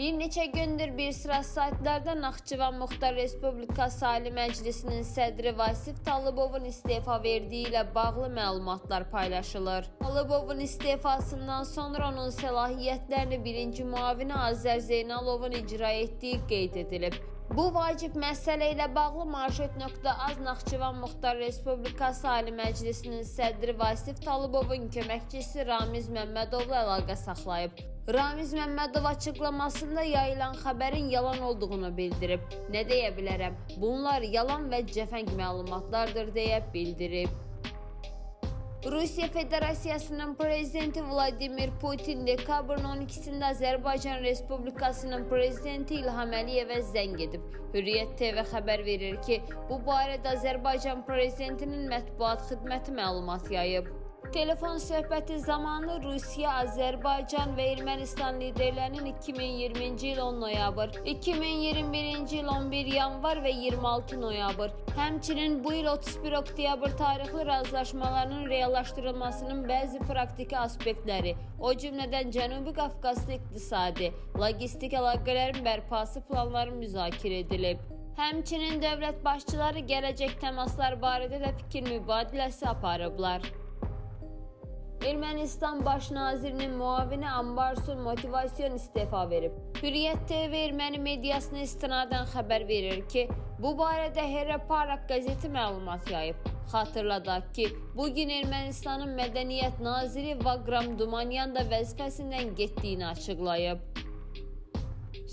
Bir neçə gündür bir sıra saytlarda Naxçıvan Muxtar Respublikası Ali Məclisinin sədri Vasif Talıbovun istefa verdiyi ilə bağlı məlumatlar paylaşılır. Talıbovun istefasından sonra onun səlahiyyətlərini birinci müavini Azər Zeynalovun icra etdiyi qeyd edilib. Bu vacib məsələ ilə bağlı Marşrut.az Naxçıvan Muxtar Respublikası Ali Məclisinin sədri Vasif Talıbovun köməkçisi Ramiz Məmmədovla əlaqə saxlayıb. Ramiz Məmmədov açıqlamasında yayılan xəbərin yalan olduğunu bildirib. Nə deyə bilərəm? Bunlar yalan və cəfəng məlumatlardır deyə bildirib. Rusiya Federasiyasının prezidenti Vladimir Putin dekabrın 12-sində Azərbaycan Respublikasının prezidenti İlham Əliyevə zəng edib. Hürriyyət TV xəbər verir ki, bu barədə Azərbaycan prezidentinin mətbuat xidməti məlumat yayıb. Telefon söhbəti zamanı Rusiya, Azərbaycan və Ermənistan liderlərinin 2020-ci il 10 noyabr, 2021-ci il 11 yanvar və 26 noyabr, həmçinin bu il 31 oktyabr tarixli razılaşmalarının reallaşdırılmasının bəzi praktiki aspektləri, o cümlədən Cənubi Qafqazda iqtisadi, logistik əlaqələrin bərpası planları müzakirə edilib. Həmçinin dövlət başçıları gələcək təmaslar barədə də fikir mübadiləsi aparıblar. Ermənistan Baş nazirinin müavini Ambarsun motivasyon istefa verib. Hürriyyət TV erməni mediasına istinadən xəbər verir ki, bu barədə Heraparak qəzeti məlumat yayıb. Xatırladaq ki, bu gün Ermənistanın mədəniyyət naziri Vagram Dumanyan da vəzifəsindən getdiyini açıqlayıb.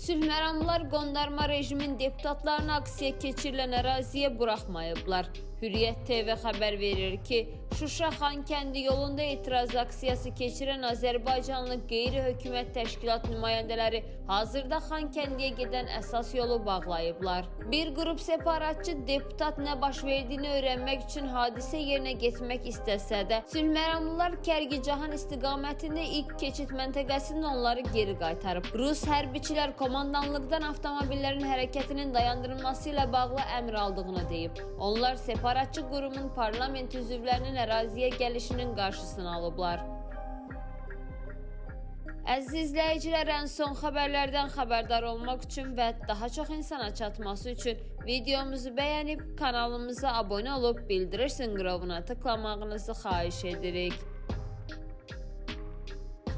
Sülhməramlılar qondarma rejimin deputatlarını aksiya keçirilən əraziyə buraxmayıblar. Hürriyyət TV xəbər verir ki, Şuşa Xankəndi yolunda etiraz aksiyası keçirən Azərbaycanlı qeyri-hökumət təşkilat nümayəndələri hazırda Xankəndiyə gedən əsas yolu bağlayıblar. Bir qrup separatçı deputat nə baş verdiyini öyrənmək üçün hadisə yerinə getmək istəsə də, Sülhməramlılar Kərgicahan istiqamətində ilk keçid məntəqəsində onları geri qaytarıb. Rus hərbiçilər komandanlıqdan avtomobillərin hərəkətinin dayandırılması ilə bağlı əmr aldığını deyib. Onlar separatçı qurumun parlament üzvlərinin əraziyə gəlişinin qarşısını alıblar. Əziz izləyicilər, ən son xəbərlərdən xəbərdar olmaq üçün və daha çox insana çatması üçün videomuzu bəyənib kanalımıza abunə olub bildirim zəngrovuna tıklamağınızı xahiş edirik.